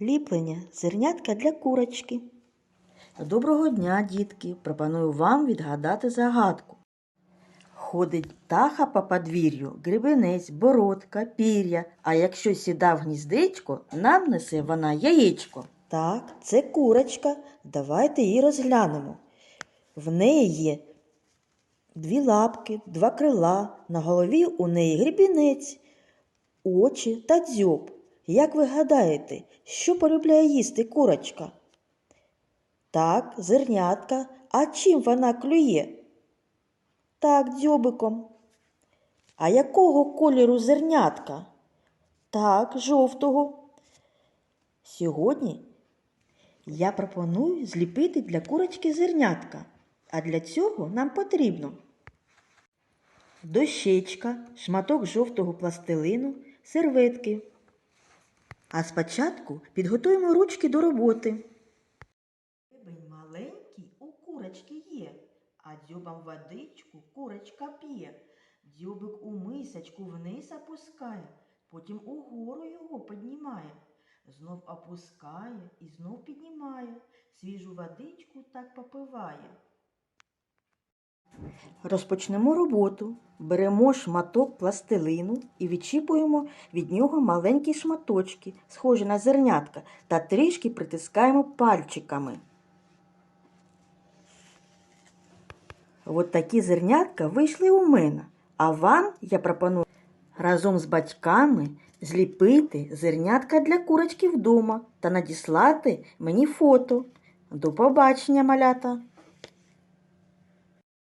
Ліплення зернятка для курочки. Доброго дня, дітки! Пропоную вам відгадати загадку. Ходить птаха по подвір'ю, грибенець, бородка, пір'я, а якщо сіда в гніздечко, нам несе вона яєчко. Так, це курочка. Давайте її розглянемо. В неї є дві лапки, два крила, на голові у неї грібінець, очі та дзьоб. Як ви гадаєте, що полюбляє їсти курочка? Так, зернятка. А чим вона клює? Так, дзьобиком. А якого кольору зернятка? Так, жовтого. Сьогодні я пропоную зліпити для курочки зернятка. А для цього нам потрібно дощечка, шматок жовтого пластилину, серветки. А спочатку підготуємо ручки до роботи. Гребень маленький у курочки є, а дзьобом водичку курочка п'є. Дзьобик у мисочку вниз опускає, потім угору його піднімає. Знов опускає і знов піднімає, свіжу водичку так попиває. Розпочнемо роботу. Беремо шматок пластилину і відчіпуємо від нього маленькі шматочки, схожі на зернятка, та трішки притискаємо пальчиками. От такі зернятка вийшли у мене. А вам я пропоную разом з батьками зліпити зернятка для курочки вдома та надіслати мені фото. До побачення, малята!